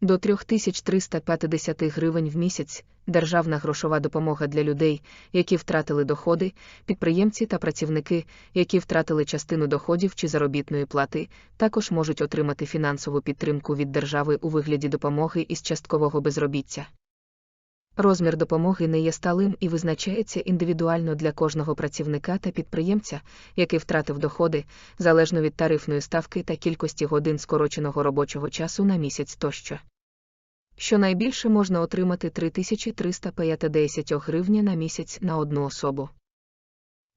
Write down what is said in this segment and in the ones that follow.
до 3350 гривень в місяць державна грошова допомога для людей, які втратили доходи, підприємці та працівники, які втратили частину доходів чи заробітної плати, також можуть отримати фінансову підтримку від держави у вигляді допомоги із часткового безробіття. Розмір допомоги не є сталим і визначається індивідуально для кожного працівника та підприємця, який втратив доходи, залежно від тарифної ставки та кількості годин скороченого робочого часу на місяць тощо. Щонайбільше можна отримати 3350 гривня на місяць на одну особу.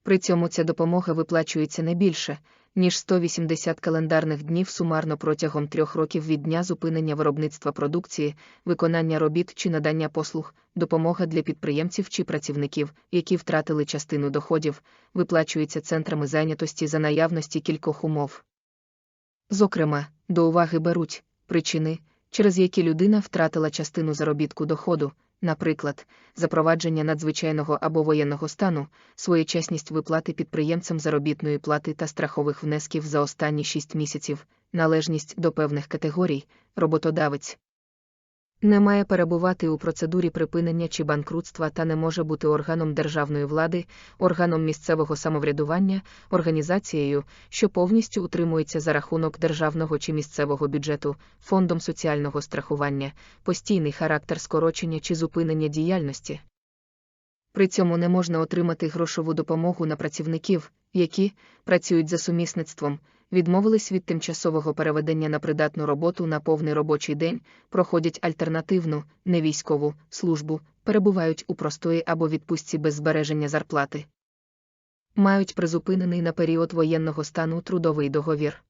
При цьому ця допомога виплачується не більше, ніж 180 календарних днів сумарно протягом трьох років від дня зупинення виробництва продукції, виконання робіт чи надання послуг, допомога для підприємців чи працівників, які втратили частину доходів, виплачується центрами зайнятості за наявності кількох умов. Зокрема, до уваги беруть причини, через які людина втратила частину заробітку доходу, наприклад, запровадження надзвичайного або воєнного стану, своєчасність виплати підприємцям заробітної плати та страхових внесків за останні 6 місяців, належність до певних категорій, роботодавець. Не має перебувати у процедурі припинення чи банкрутства та не може бути органом державної влади, органом місцевого самоврядування, організацією, що повністю утримується за рахунок державного чи місцевого бюджету, фондом соціального страхування, постійний характер скорочення чи зупинення діяльності. При цьому не можна отримати грошову допомогу на працівників, які працюють за сумісництвом, відмовились від тимчасового переведення на придатну роботу на повний робочий день, проходять альтернативну, невійськову службу, перебувають у простої або відпустці без збереження зарплати. Мають призупинений на період воєнного стану трудовий договір.